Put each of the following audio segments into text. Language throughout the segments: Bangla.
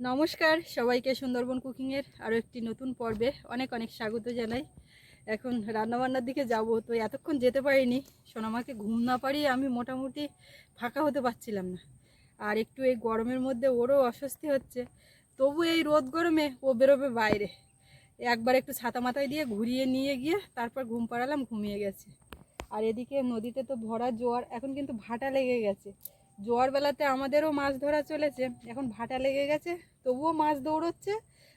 নমস্কার, সবাইকে সুন্দরবন কুকিংয়ের আরও একটি নতুন পর্বে অনেক অনেক স্বাগত জানাই। এখন রান্নাবান্নার দিকে যাব, তো এতক্ষণ যেতে পারিনি। সোনামাকে ঘুম না পারিয়ে আমি মোটামুটি ফাঁকা হতে পারছিলাম না। আর একটু এই গরমের মধ্যে ওরও অস্বস্তি হচ্ছে। তবু এই রোদ গরমে ও বেরোবে বাইরে। একবার একটু ছাতা মাথায় দিয়ে ঘুরিয়ে নিয়ে গিয়ে তারপর ঘুম পাড়ালাম, ঘুমিয়ে গেছে। আর এদিকে নদীতে তো ভরা জোয়ার, এখন কিন্তু ভাটা লেগে গেছে। জোয়ার বেলাতে আমাদেরও মাছ ধরা চলেছে। এখন ভাটা লেগে গেছে তবুও মাছ দৌড়চ্ছে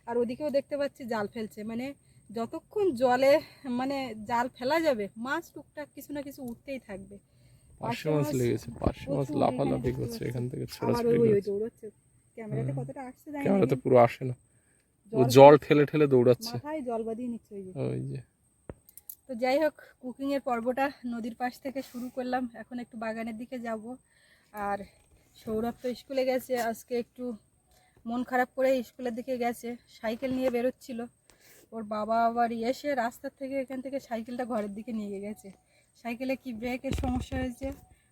আর ওদিকেও দেখতে পাচ্ছি জাল ফেলছে। মানে যতক্ষণ জলে মানে জাল ফেলা যাবে মাছ টুকটাক কিছু না কিছু উঠতেই থাকবে। পার্শে মাছ লেগেছে পার্শে মাছ লাফালাফি করছে এখান থেকে আমার ছোড়াছুড়ি ওই ওই করছে ক্যামেরাতে কতটা আসছে জানি ক্যামেরাতে পুরো আসে না। ও জল- জল ঠেলে ঠেলে দৌড়াচ্ছে। মাথায় জল বাঁধিয়ে নিচ্ছে ওই ওই যে। তো যাই হোক কুকিংয়ের পর্বটা নদীর পাশ থেকে শুরু করলাম। এখন একটু বাগানের দিকে যাব। আর সৌরভ তো স্কুলে গেছে, আজকে একটু মন খারাপ করে স্কুলের দিকে গেছে, সাইকেল নিয়ে বেরোচ্ছিল। ওর বাবা আবার এসে রাস্তার থেকে এখান থেকে সাইকেলটা ঘরের দিকে নিয়ে গেছে। সাইকেলে কি ব্রেকের সমস্যা হয়েছে?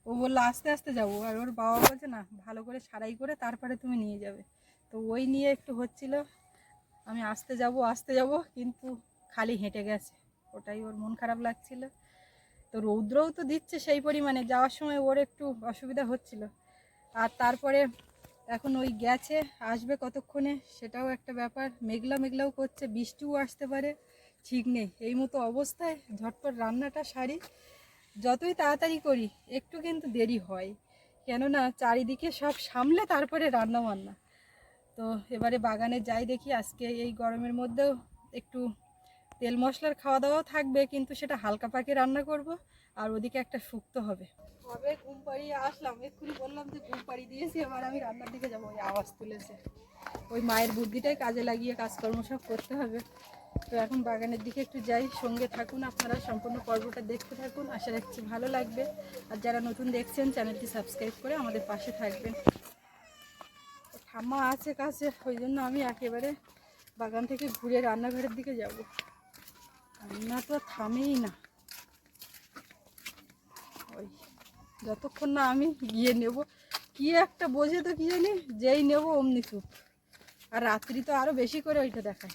ও বলল, আস্তে আস্তে যাব। আর ওর বাবা বলছে, না, ভালো করে সারাই করে তারপরে তুমি নিয়ে যাবে। তো ওই নিয়ে একটু হচ্ছিল, আমি আসতে যাব আসতে যাব। কিন্তু খালি হেঁটে গেছে। ওটাই ওর মন খারাপ লাগছিল। তো রৌদ্রও তো দিচ্ছে সেই পরিমাণে, যাওয়ার সময় ওর একটু অসুবিধা হচ্ছিল। আর তারপরে এখন ওই গেছে, আসবে কতক্ষণে সেটাও একটা ব্যাপার। মেঘলা মেঘলাও করছে, বৃষ্টিও আসতে পারে, ঠিক নেই। এই মতো অবস্থায় ঝটপট রান্নাটা সারি। যতই তাড়াতাড়ি করি, একটু কিন্তু দেরি হয়। কেননা চারিদিকে সব সামলে তারপরে রান্না বান্না তো এবারে বাগানে যাই দেখি, আজকে এই গরমের মধ্যেও একটু তেল মশলার খাওয়া দাওয়াও থাকবে, কিন্তু সেটা হালকা পাকে রান্না করব, আর ওদিকে একটা শুক্তো হবে। হবে, ঘুম পাড়িয়ে আসলাম। এক্ষুনি বললাম যে ঘুম পাড়িয়ে দিয়েছি, এবার আমি রান্নার দিকে যাব। ওই আওয়াজ তুলেছে। ওই মায়ের বুদ্ধিটাই কাজে লাগিয়ে কাজকর্ম সব করতে হবে। তো এখন বাগানের দিকে একটু যাই, সঙ্গে থাকুন আপনারা, সম্পূর্ণ পর্বটা দেখতে থাকুন। আশা রাখছি ভালো লাগবে। আর যারা নতুন দেখছেন, চ্যানেলটি সাবস্ক্রাইব করে আমাদের পাশে থাকবেন। ঠাম্মা আছে কাছে, ওই জন্য আমি একেবারে বাগান থেকে ঘুরে রান্নাঘরের দিকে যাব। রান্না তো থামেই না। ওই, যতক্ষণ না আমি গিয়ে নেব, কি একটা বোঝে তো কি জানি, যেই নেব অমনি চুপ। আর রাত্রি তো আরও বেশি করে ওইটা দেখায়।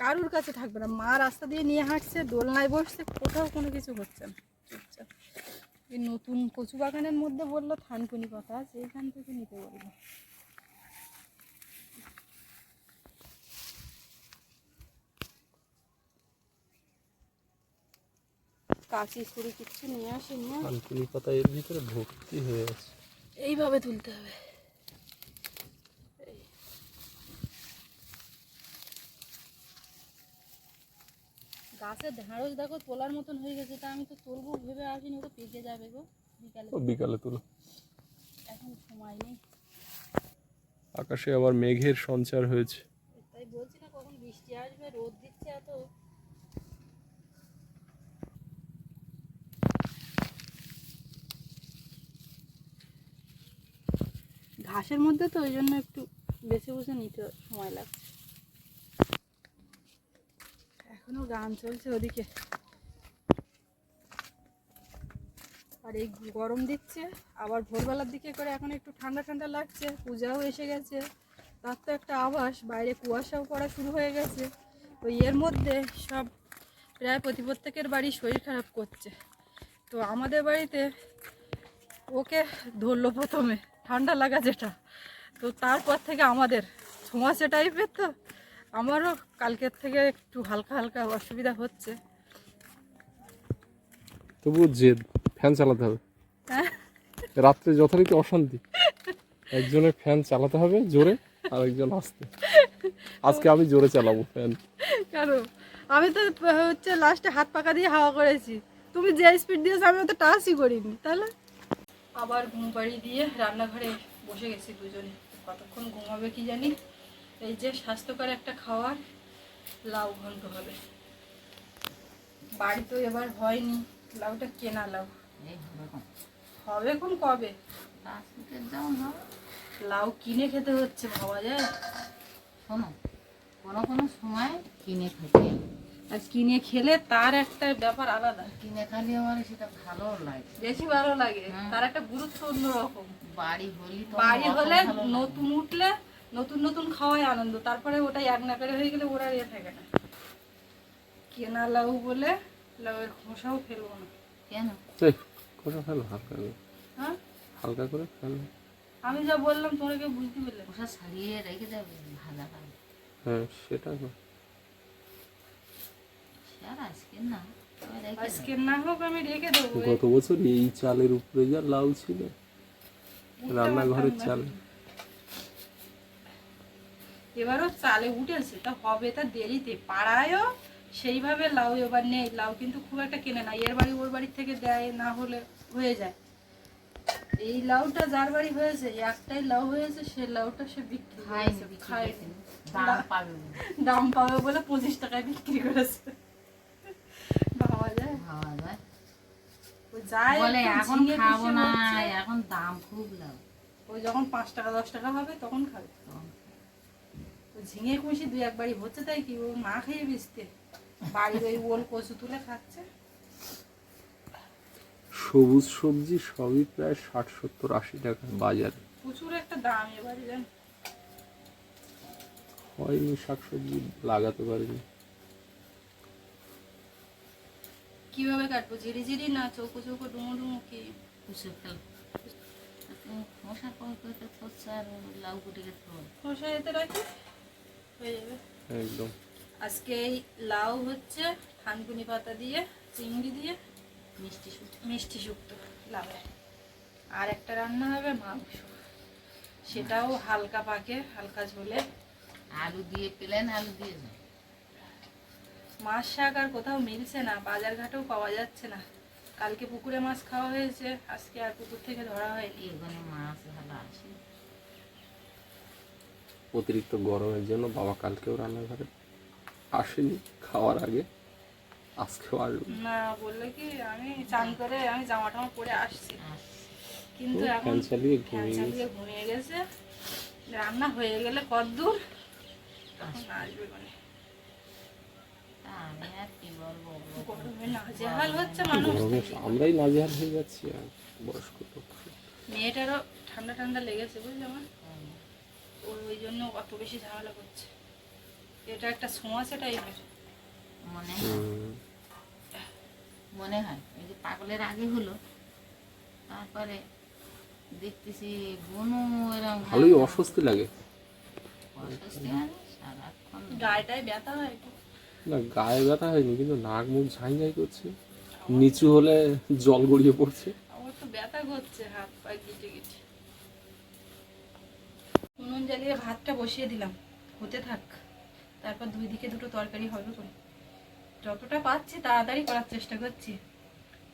কারুর কাছে থাকবে না। মা রাস্তা দিয়ে নিয়ে হাঁটছে, দোলনায় বসছে, কোথাও কোনো কিছু হচ্ছে না। এই নতুন কচু বাগানের মধ্যে বলল, থানকুনি কথা আছে এখান থেকে নিতে বলব। কাঁচি ছুরি কিচ্ছু নিয়ে আসেনি না কানকুনি পাতা এর ভিতরে ভর্তি হয়ে আছে। এইভাবে তুলতে হবে। গাছের ঢাঁড়স দেখো তোলার মতন হয়ে গেছে। তা আমি তো তুলবো ভেবে আসিনি ও তো পেকে যাবে গো। বিকালে বিকালে তুলো। এখন সময় নেই। আকাশে আবার মেঘের সঞ্চার হয়েছে। তাই বলছি না কখন বৃষ্টি আসবে রোদ দিচ্ছে এত। ঘাসের মধ্যে তো ওই জন্য একটু বেছে বসে নিতে সময় লাগছে। এখনও গান চলছে ওদিকে। আর এই গরম দিচ্ছে, আবার ভোরবেলার দিকে করে এখন একটু ঠান্ডা ঠান্ডা লাগছে, পূজাও এসে গেছে। তার তো একটা আভাস, বাইরে কুয়াশাও পড়া শুরু হয়ে গেছে। তো এর মধ্যে সব প্রায় প্রতি প্রত্যেকের বাড়ি শরীর খারাপ করছে। তো আমাদের বাড়িতে ওকে ধরলো প্রথমে। ঠান্ডা লাগা যেটা। তো তারপর থেকে আমাদের ছোঁয়াচে টাইপের তো আমারও কালকের থেকে একটু হালকা হালকা অসুবিধা হচ্ছে। তবু জেদ ফ্যান চালাতে হবে। হ্যাঁ। রাত্রে যথারীতি অশান্তি। একজনের ফ্যান চালাতে হবে জোরে আর একজন আসতে আজকে আমি জোরে চালাবো ফ্যান। কেন? আমি তো হচ্ছে লাস্টে হাত পাকা দিয়ে হাওয়া করেছি। তুমি যে স্পিড দিয়েছ আমি তো টাচই করিনি তাহলে? আবার ঘুম পাড়ি দিয়ে রান্নাঘরে বসে গেছি দুজনে। কতক্ষণ ঘুমাবে কি জানি? এই যে স্বাস্থ্যকর একটা খাবার লাউ ঘন্ট হবে। বাড়ি তো এবার হয়নি। লাউটা কেনা লাউ। হবে কোন কবে? লাউ কিনে খেতে হচ্ছে ভাবা যায়? শোনো কোনো কোনো সময় কিনে খেতে। আর কিনে খেলে তার একটা ব্যাপার আলাদা। কিনে খালি আমার সেটা ভালো লাগে। বেশি ভালো লাগে। হ্যাঁ। তার একটা গুরুত্ব অন্যরকম। বাড়ি হলি বাড়ি হলে নতুন উঠলে নতুন নতুন খাওয়াই আনন্দ। তারপরে ওটা এক নাকারে হয়ে গেলে ওরা ইয়ে থাকে না। কেনা লাউ বলে লাউয়ের খোসাও ফেলব না। কেন? খোসা ফেলো হালকা করে। হ্যাঁ? হালকা করে ফেলো। আমি যা বললাম তোমরা কেউ বুঝতে পারলে না। ওসব ছাড়িয়ে রেখে যাবে ভাজা খাবে হ্যাঁ সেটা তো। সে আর আজকে না তবে রেখে আজকে না হোক আমি রেখে দেবো গত বছর এই চালের উপরে যা লাউ ছিল রান্নাঘরের চাল। এবারও চালে উঠেছে তা হবে তা দেরিতে। পাড়ায়ও সেইভাবে লাউ এবার নেই। লাউ কিন্তু খুব একটা কেনে না। এর বাড়ি ওর বাড়ির থেকে দেয় না হলে হয়ে যায়। এই লাউটা যার বাড়ি হয়েছে একটাই লাউ হয়েছে সে লাউটা সে বিক্রি করতে। দাম পাবে বলে। দাম পাবে বলে পঁচিশ টাকায় বিক্রি করেছে। যায়। ভাবা যায় বলে এখন ঝিঙে খাব না এখন দাম খুব লাভ ও যখন পাঁচ টাকা দশ টাকা হবে তখন খাবে। ঝিঙে খুশি দুই একবারই হচ্ছে তাই কি ও না খেয়ে বেচতে। বাড়ির ওই ওল কচু তুলে খাচ্ছে। সবুজ সবজি সবই প্রায় ষাট সত্তর আশি টাকা বাজারে। প্রচুর একটা দাম এবারে জান। হয়নি শাক সবজি লাগাতে পারিনি। কীভাবে কাটবো? ঝিরি ঝিরি না চৌকো চৌকো ডুমো ডুমো কি? কুসে ফেল। তুমি মশা কম করতে করছে আর লাউ কুটিকে খাব খোসা এতে রাখি? হয়ে যাবে। একদম। আজকে এই লাউ হচ্ছে থানকুনি পাতা দিয়ে চিংড়ি দিয়ে মিষ্টি শুটি মিষ্টি শুক্তো লাউয়ের আর একটা রান্না হবে মাংস। সেটাও হালকা পাকে হালকা ঝোলে। আলু দিয়ে প্লেন আলু দিয়ে যাও মাছ শাক আর কোথাও মিলছে না বাজার ঘাটেও পাওয়া যাচ্ছে না। কালকে পুকুরে মাছ খাওয়া হয়েছে আজকে আর পুকুর থেকে ধরা হয়নি। এখানে মাছ ভালো আছে। অতিরিক্ত গরমের জন্য বাবা কালকেও রান্নাঘরে আসেনি খাওয়ার আগে আজকেও আসবে। না বললে কি আমি চান করে আমি জামা টামা পরে আসছি। কিন্তু এখন ফ্যান চালিয়ে ঘুমিয়ে গেছে। রান্না হয়ে গেলে কদ্দূর তখন আসবে মানে তা আমি আর কি বলব ওগুলো তো গরমে আমরাই নাজেহাল হয়ে যাচ্ছি আর বয়স্ক লোক। মেয়েটারও ঠান্ডা ঠান্ডা লেগেছে বুঝলি আমার। ওই ওই জন্য অত বেশি ঝামেলা করছে। এটা একটা সমস্যা টাইপের মনে হয়। মনে হয়। এই যে পাগলের আগে হলো তারপরে দেখতেছি বনু এরকম ভালোই অস্বস্তি লাগে। অস্বস্তি হয় না, সারাক্ষণ গায়েটায় ব্যথা হয় একটু। না, গায়ে ব্যথা হয়নি, কিন্তু নাক মুখ ঝাই ঝাই করছে। নিচু হলে জল গড়িয়ে পড়ছে। আমার তো ব্যথা করছে, হাত পা গিটে গিটে। উনুন জ্বালিয়ে ভাতটা বসিয়ে দিলাম। হতে থাক। তারপর দুই দিকে দুটো তরকারি হবে করে যতটা পাচ্ছি তাড়াতাড়ি করার চেষ্টা করছি।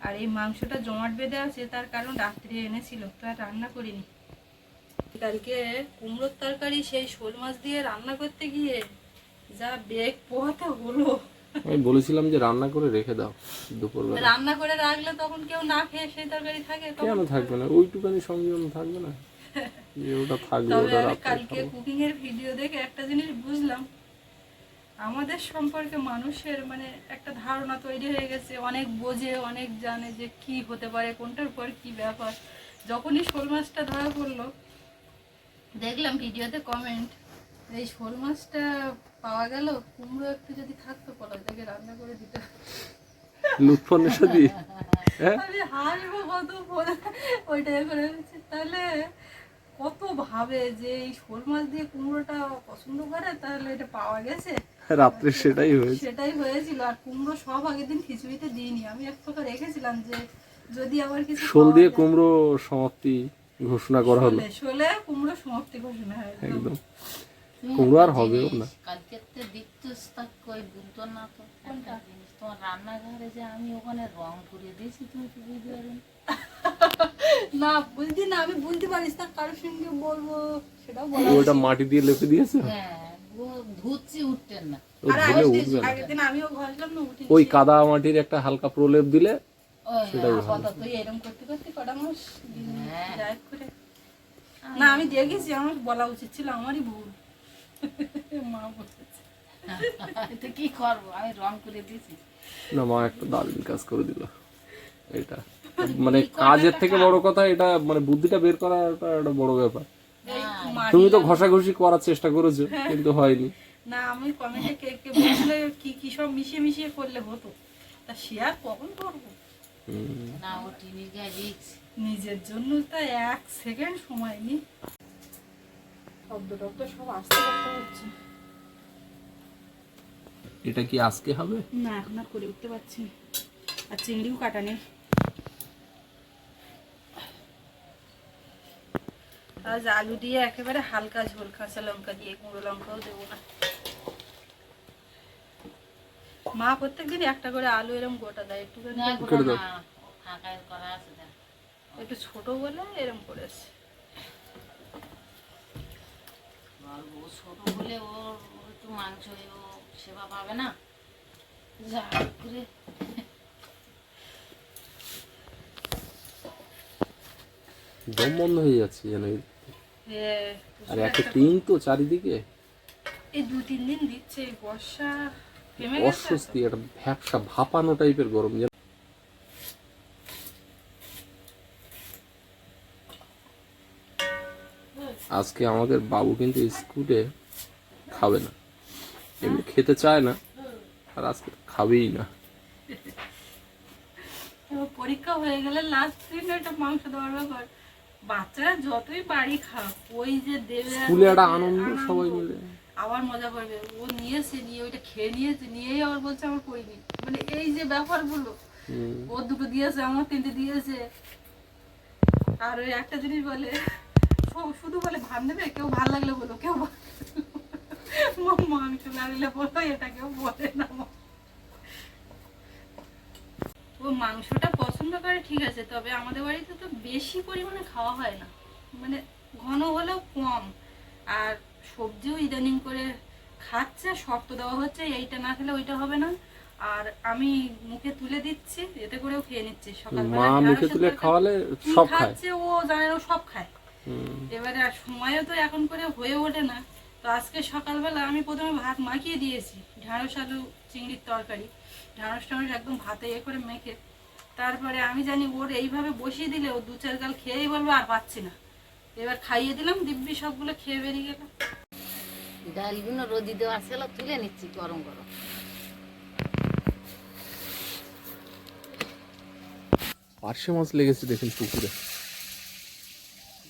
আর এই মাংসটা জমাট বেঁধে আছে, তার কারণ রাত্রে এনেছিল, তো আর রান্না করিনি। কালকে কুমড়োর তরকারি, সেই শোল মাছ দিয়ে রান্না করতে গিয়ে যা বেগ পোহাতে হলো। আমি বলেছিলাম যে রান্না করে রেখে দাও দুপুরবেলা। রান্না করে রাখলে তখন কেউ না খেয়ে সেই তরকারি থাকে কেন থাকবে না? ওইটুকানি সংযম থাকবে না? যে ওটা থাকবে ওটা কালকে কুকিং এর ভিডিও দেখে একটা জিনিস বুঝলাম। আমাদের সম্পর্কে মানুষের মানে একটা ধারণা তৈরি হয়ে গেছে। অনেক বোঝে অনেক জানে যে কি হতে পারে কোনটার পর কি ব্যাপার। যখনই শোল মাছটা ধরা পড়ল দেখলাম ভিডিওতে কমেন্ট এই শোল মাছটা পাওয়া গেল? কুমড়ো একটু যদি থাকতো পলাশদাকে রান্না করে দিতে। লুৎফন্নের সাথে হ্যাঁ? আমি হাসবো কত করে ফেলেছি। তাহলে কত ভাবে যে এই শোল মাছ দিয়ে কুমড়োটা পছন্দ করে তাহলে এটা পাওয়া গেছে? রাত্রে সেটাই হয়েছে। সেটাই হয়েছিল আর কুমড়ো সব আগের দিন খিচুড়িতে দিইনি। আমি এক প্রকার রেখেছিলাম যে যদি আবার কিছু শোল দিয়ে কুমড়ো সমাপ্তি ঘোষণা করা হলো। শোলে- কুমড়ো সমাপ্তি ঘোষণা হয় একদম। কুমড়ো আর হবেও না। কালকে তো দেখতেছ কই বুঝতো না তো? একটা জিনিস। তোমার রান্নাঘরে যে আমি ওখানে রং করে দিয়েছি তুমি বুঝতে পারো না? বুঝলি না আমি পারিস না কারোর সঙ্গে বলব সেটাও বলা ওটা মাটি দিয়ে লেপে দিয়েছে? হ্যাঁ ও ধুচ্ছি উঠতেন না। ওই কাদা মাটির একটা হালকা প্রলেপ দিলে এরকম করতে করতে কটা মাস? দিন হ্যাঁ। না আমি দেখেছি আমার বলা উচিত ছিল আমারই ভুল। মা বলেছে। কি করব? আমি রং করে দিয়েছি। না মা একটা দারুণ কাজ করে দিল। এটা। মানে কাজের থেকে বড় কথা এটা মানে বুদ্ধিটা বের করা একটা একটা বড় ব্যাপার। হ্যাঁ, তুমি তো। ঘষাঘষি করার চেষ্টা করেছ। কিন্তু হয়নি। না আমি কমেন্টে কে কে বললে কি কি সব মিশিয়ে মিশিয়ে করলে হতো। তা সে আর কখন করব? না ও টিনির গায়ে নিজের জন্য তা এক সেকেন্ড সময় নি শব্দ টব্দ সব আস্তে করতে হচ্ছে। এটা কি আজকে হবে? না এখন আর করে উঠতে পারছি আর চিংড়িও কাটা নেই। আজ আলু দিয়ে একেবারে হালকা ঝোল কাঁচা লঙ্কা দিয়ে গুঁড়ো লঙ্কাও দেবো না। মা প্রত্যেকদিন একটা করে আলু এরকম গোটা দেয় একটু একটু ছোট বলে এরকম করেছে আর ও ছোট বলে ওর ওর একটু মাংস ও সেবা পাবে না। যা করে দম বন্ধ হয়ে যাচ্ছে যেন হ্যাঁ, আর একটা টিন তো চারিদিকে। এই দু তিন দিন দিচ্ছে বর্ষা অস্বস্তি একটা ভ্যাপসা ভাপানো টাইপের গরম আজকে আমাদের বাবু কিন্তু স্কুলে খাবে না। এমনি খেতে চায় না আর আজকে খাবেই না। পরীক্ষা হয়ে গেলে লাস্ট দিন একটা মাংস দেওয়ার ব্যাপার। বাচ্চারা যতই বাড়ি খাক ওই যে দেবে আর স্কুলে একটা আনন্দ সবাই মিলে। আবার মজা করবে। ও নিয়েছে নিয়ে ওইটা খেয়ে নিয়েছে নিয়েই আবার বলছে আমার করিনি মানে এই যে ব্যাপারগুলো। ও দুটো দিয়েছে আমার তিনটে দিয়েছে। আর ওই একটা জিনিস বলে শুধু বলে ভাত নেবে? কেউ ভালো লাগলে বলো কেউ ভাত মা মাংস লাগলে বলো এটা কেউ বলে না। ও মাংসটা পছন্দ করে ঠিক আছে তবে আমাদের বাড়িতে তো বেশি পরিমাণে খাওয়া হয় না। মানে ঘন হলেও কম। আর সবজিও ইদানিং করে খাচ্ছে শক্ত দেওয়া হচ্ছে এইটা না খেলে ওইটা হবে না। আর আমি মুখে তুলে দিচ্ছি এতে করেও খেয়ে নিচ্ছে। সকালবেলা মুখে তুলে খাওয়ালে সব খাচ্ছে ও জানে ও সব খায়। এবারে আর সময়ও তো এখন করে হয়ে ওঠে না। তো আজকে সকালবেলা আমি প্রথমে ভাত মাখিয়ে দিয়েছি ঢ্যাঁড়স আলু চিংড়ির তরকারি। ঢ্যাঁড়স টাড়স একদম ভাতে এ করে মেখে। তারপরে আমি জানি ওর এইভাবে বসিয়ে দিলে ও দু চার গাল খেয়েই বলব আর পাচ্ছি না। এবার খাইয়ে দিলাম দিব্যি সবগুলো খেয়ে বেরিয়ে গেল। ডালগুলো রোদি দেওয়া ছিল তুলে নিচ্ছি গরম গরম। পার্শে মাছ লেগেছে দেখুন পুকুরে।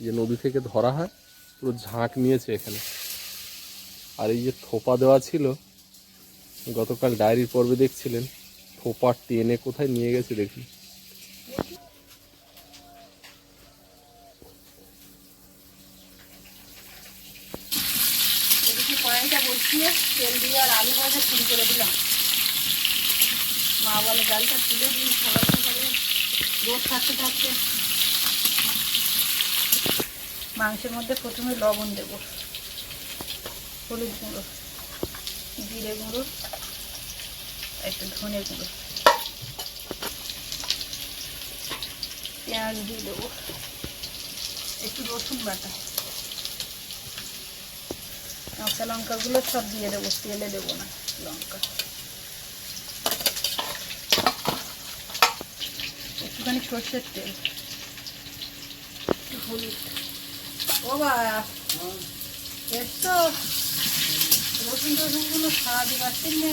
যে নদী থেকে ধরা হয়, পুরো ঝাঁক নিয়েছে এখানে। আর এই যে থোপা দেওয়া ছিল, গতকাল ডায়েরির পর্বে দেখছিলেন থোপা টেনে কোথায় নিয়ে গেছে দেখি। মা বলে, ডালটা তুলে দিই সকাল সকালে রোদ থাকতে থাকতে। মাংসের মধ্যে প্রথমে লবণ দেব। হলুদ গুঁড়ো, জিরে গুঁড়ো, একটু ধনে গুঁড়ো। পেঁয়াজ দিয়ে দেবো, একটু রসুন বাটা। কাঁচা লঙ্কাগুলো সব দিয়ে দেবো, তেলে দেবো না, লঙ্কা। একটুখানি সর্ষের তেল হলুদ। ও বা এর রসুন টসুনগুলো দিয়ে পাচ্ছেন না।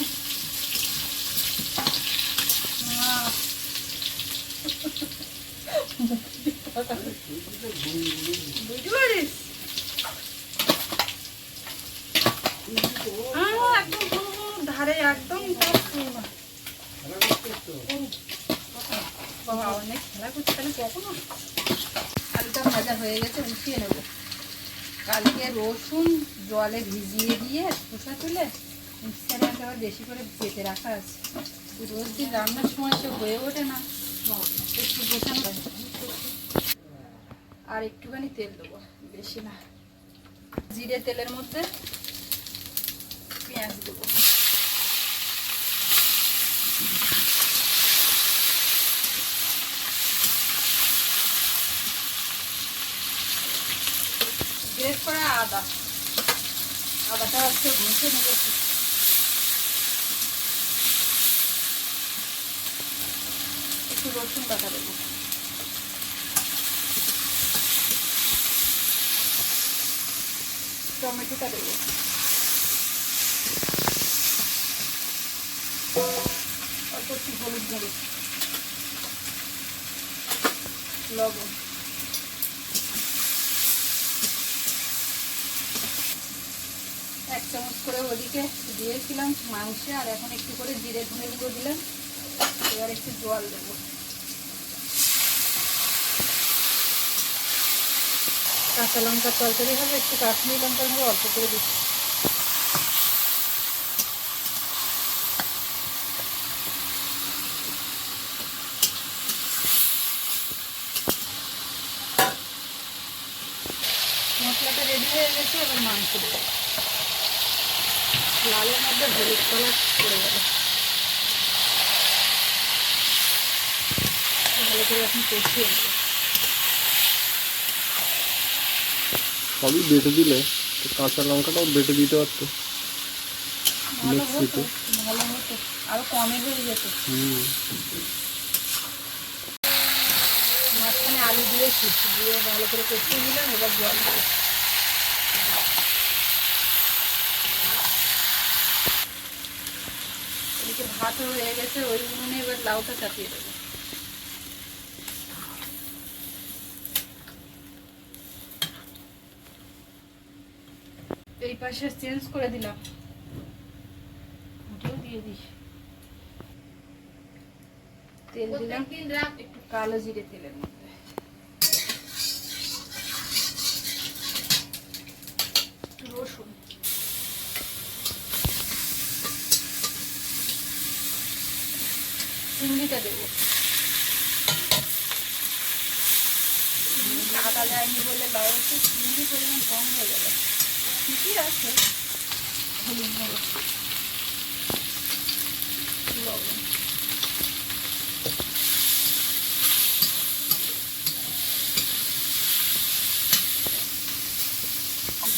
বুঝতে পারিস? একদম ধারে, একদম বাবা, অনেক খেলা করছে তাহলে কখনো? আলুটা ভাজা হয়ে গেছে, উঠিয়ে নেব। কালকে রসুন জলে ভিজিয়ে দিয়ে খোসা তুলে মিক্সারে একেবারে বেশি করে পেতে রাখা আছে। রোজ দিন রান্নার সময় তো হয়ে ওঠে না। একটু গোছানো আর একটুখানি তেল দেবো, বেশি না। জিরে তেলের মধ্যে পেঁয়াজ দেবো। গ্রেট করা আদা আদাটা হচ্ছে ঘুষে নিয়েছি একটু রসুন বাটা দেবো টমেটোটা দেবো অল্প একটু হলুদ দেবো লবণ এক চামচ করে ওদিকে দিয়েছিলাম মাংসে, আর এখন একটু করে জিরে ধনে গুঁড়ো দিলাম। এবার একটু জল দেবো। কাঁচা লঙ্কার তরকারি হবে, একটু কাশ্মীরি লঙ্কার হবে অল্প করে দিচ্ছি। মশলাটা রেডি হয়ে গেছে, এবার মাংস দেবো। লালের মধ্যে হলুদ কালার পড়ে যাবে ভালো করে এখন কষিয়ে সবই বেটে দিলে তো কাঁচা লঙ্কাটাও বেটে দিতে পারতো। ভালো হতো। ভালো হতো। আরও কমে হয়ে যেত। হুম। মাঝখানে আলু দিয়েছি দিয়ে ভালো করে কষিয়ে নিলাম এবার জল দেবো এদিকে ভাত হয়ে গেছে ওই উনুনে এবার লাউটা চাপিয়ে দেবো। এই পাশে চেঞ্জ করে দিলাম। ওটাও দিয়ে দিই। তেল দিলাম একটু কালো জিরে তেলের মধ্যে একটু রসুন চিংড়িটা দেবো কাটা যায়নি বলে লাউতে চিংড়ি পরিমাণ কম হয়ে গেল ঠিকই আছে?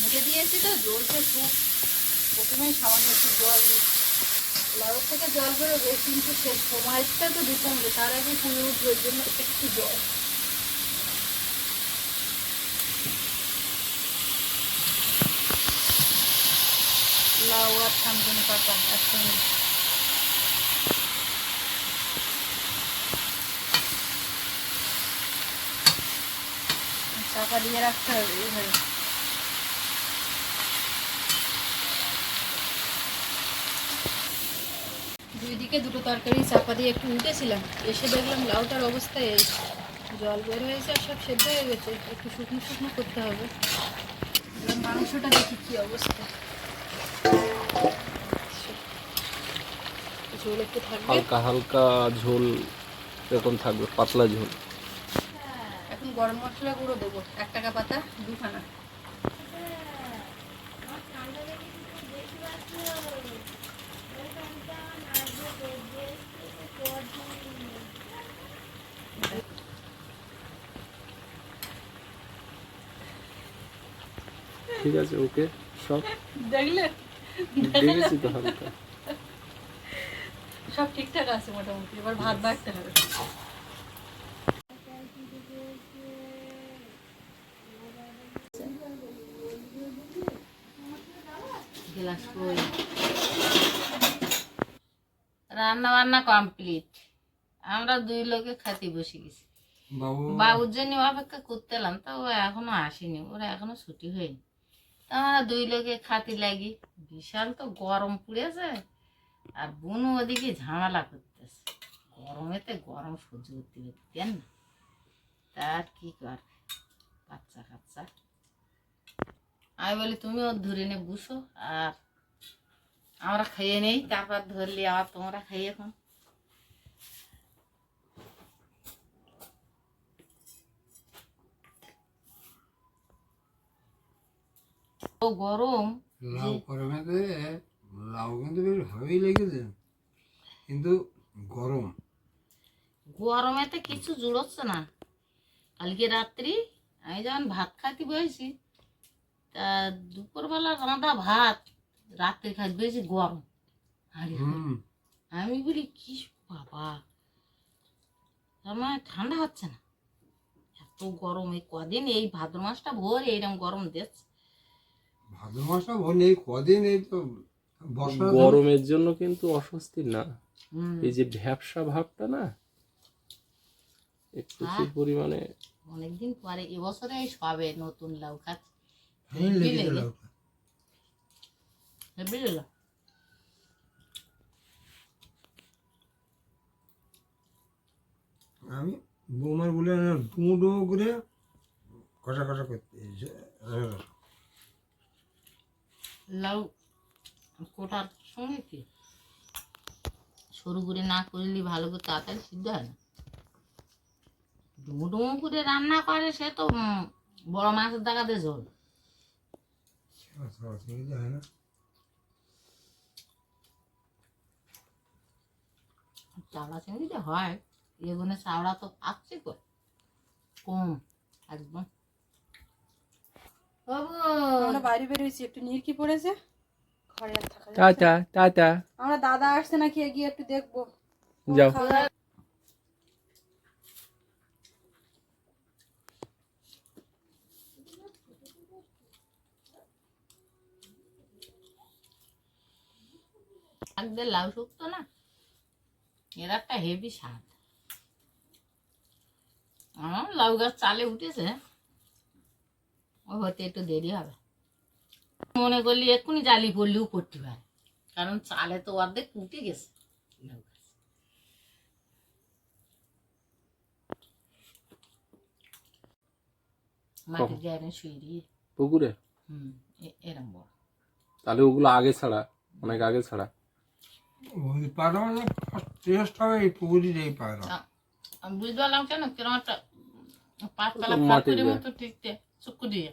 ঢেকে দিয়েছি তো জ্বলছে খুব প্রথমে সামান্য একটু জল দিই। লাউর থেকে জল বেরোবে, কিন্তু সে সময়টা তো দিতে হবে তার আগে উঠবে জন্য একটু জল। লাউ আর থানকুনি পাতা একসঙ্গে চাপা দিয়ে রাখতে হবে এইভাবে। দুই দিকে দুটো তরকারি চাপা দিয়ে একটু উঠেছিলাম এসে দেখলাম লাউটার অবস্থা এই। জল বের হয়েছে আর সব সেদ্ধ হয়ে গেছে। একটু শুকনো শুকনো করতে হবে। মাংসটা দেখি কি অবস্থা। ঝোল একটু থাকবে। হালকা হালকা ঝোল এরকম থাকবে পাতলা ঝোল। এখন গরম মশলা গুঁড়ো দেবো এক টাকা পাতা দুখানা। ঠিক আছে ওকে সব। দেখলে? দেখেছি তো হালকা। সব ঠিকঠাক আছে মোটামুটি এবার ভাত বাড়তে হবে। গ্লাস রান্না বান্না কমপ্লিট আমরা দুই লোকে খাতে বসে গেছি। বাবুর জন্য অপেক্ষা করতে এলাম তো ও এখনও আসেনি ওরা এখনও ছুটি হয়নি। তা আমরা দুই লোকে খাতি লাগি। বিশাল তো গরম পুড়েছে। আর বোনও ওদিকে ঝামেলা করতেছে। গরমেতে গরম সহ্য করতে পারতেন না? তার কি কর বাচ্চা কাচ্চা। আমি বলি তুমি ওর ধরে নে বুসো আর আমরা খাইয়ে নেই তারপর ধরলি আবার তোমরা খাইয়ে এখন ও গরম লাউ কিন্তু বেশ ভালোই লেগেছে। কিন্তু গরম। গরমেতে কিছু জুড়োচ্ছে না। কালকে রাত্রি আমি যখন ভাত খাতে বসেছি তা দুপুরবেলা রাঁধা ভাত রাত্রে খাতে বসেছি গরম। আমি বলি কি বাবা তার মানে ঠান্ডা হচ্ছে না। এত গরম এই কদিন এই ভাদ্র মাসটা ভোর এইরকম গরম দিচ্ছে। ভাদ্র মাসটা ভোর নেই কদিন এই তো গরমের জন্য কিন্তু অস্বস্তি না। এই যে ভ্যাবসা ভাবটা না একটু হ্যাঁ। পরিমাণে অনেকদিন পরে এবছরে সবে নতুন লাউ খাচ্ছি। হ্যাঁ। আমি বৌমার বলে ডুমো ডুমো করে কষা কষা করতে লাউ কোটার সঙ্গে কি? সরু করে না করলে ভালো করে তাড়াতাড়ি সিদ্ধ হয় না। ডুমো ডুমো করে রান্না করে সে তো বড় মাছের দেখাতে হয় না চাওড়া চিংড়িতে হয় এগুলো চাওড়া তো পাচ্ছি কই? কম একদম। বাবু। আমরা বাইরে বেরোইছি একটু নিরকি পড়েছে। ঘরে থাকা। Tata tata. আমরা দাদা আসছে নাকি এগিয়ে একটু দেখব। যাও। শাকদের লাউ শুক্তো না? এর একটা হেভি স্বাদ আমার লাউ গাছ চালে উঠেছে। ও হতে একটু দেরি হবে। মনে করলি এক্ষুনি জালি পড়লেও পড়তে পারে। কারণ চালে তো অর্ধেক উঠে গেছে। মাটির গায়ে শুয়ে দিয়ে। পুকুরে? হুম এরম বড়। তাহলে ওগুলো আগে ছাড়া অনেক আগে ছাড়া। ওই পাড়া মানে টেস্ট হবে এই পুকুরির এই পাড়া। আমি বুঝতে পারলাম কেন? কিরম একটা ওটা মাটির মতো ঠিকতে চুক্কু দিয়ে।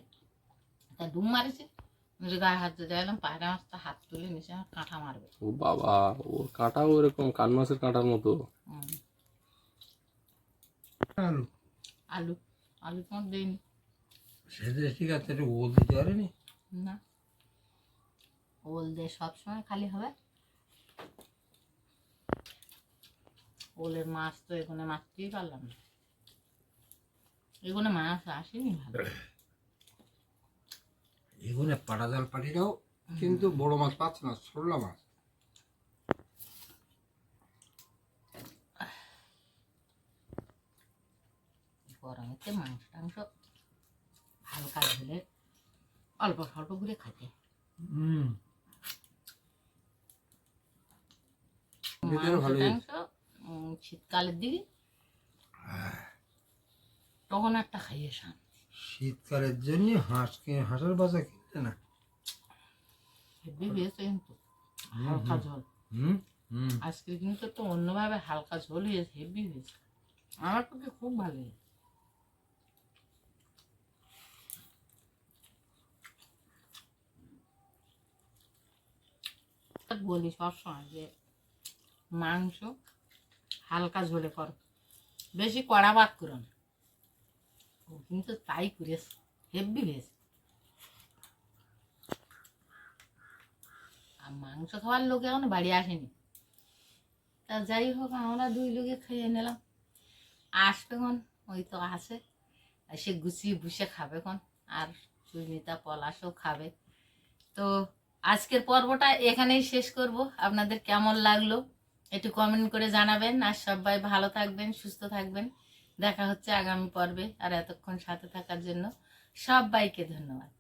তা ডুম মারিছে। মেরে গায়ে হাত দিয়ে এলাম পায়রা মাছটা হাত তুলে নিচে আমার কাঁটা মারবে। ও বাবা ওর কাঁটাও এরকম কান মাছের কাঁটার মতো। আলু। আলু আলু তোমার দিইনি। সেটা ঠিক আছে একটু ওল দিতে পারেনি? না। ওল দিয়ে সবসময় খালি হবে। ওলের মাছ তো এখানে মারতেই পারলাম না। এখানে মাছ আসেনি ভালো। এগুলো পাড়া জাল পাটিটাও কিন্তু বড় মাছ পাচ্ছে না ছোটলা মাছ। গরমেতে মাংস টাংস হালকা ঝোলে অল্প স্বল্প করে খাইতে। শীতকালের দিকে তখন একটা খাইয়ে শান। শীতকালের জন্য হাঁসকে হাঁসের বাচ্চা কিনতে না। হালকা ঝোল। হুম হুম। আজকে কিন্তু তো অন্যভাবে হালকা ঝোল হয়েছে হেভি হয়েছে। আমার পক্ষে খুব ভালো বলি সবসময় যে মাংস হালকা ঝোলে করো বেশি কড়া ভাত করো না। ও, কিন্তু তাই করেছে হেভি হয়েছে। আর মাংস খাওয়ার লোক এখন বাড়ি আসেনি। তা যাই হোক, আমরা দুই লোকে খেয়ে নিলাম। আসবে কোন ওই তো আসে এসে গুছিয়ে বুসে খাবে কোন আর সুস্মিতা পলাশও খাবে। তো আজকের পর্বটা এখানেই শেষ করব। আপনাদের কেমন লাগল, একটু কমেন্ট করে জানাবেন। আর সবাই ভালো থাকবেন, সুস্থ থাকবেন। দেখা হচ্ছে আগামী পর্বে আর এতক্ষণ সাথে থাকার জন্য সব বাইকে ধন্যবাদ।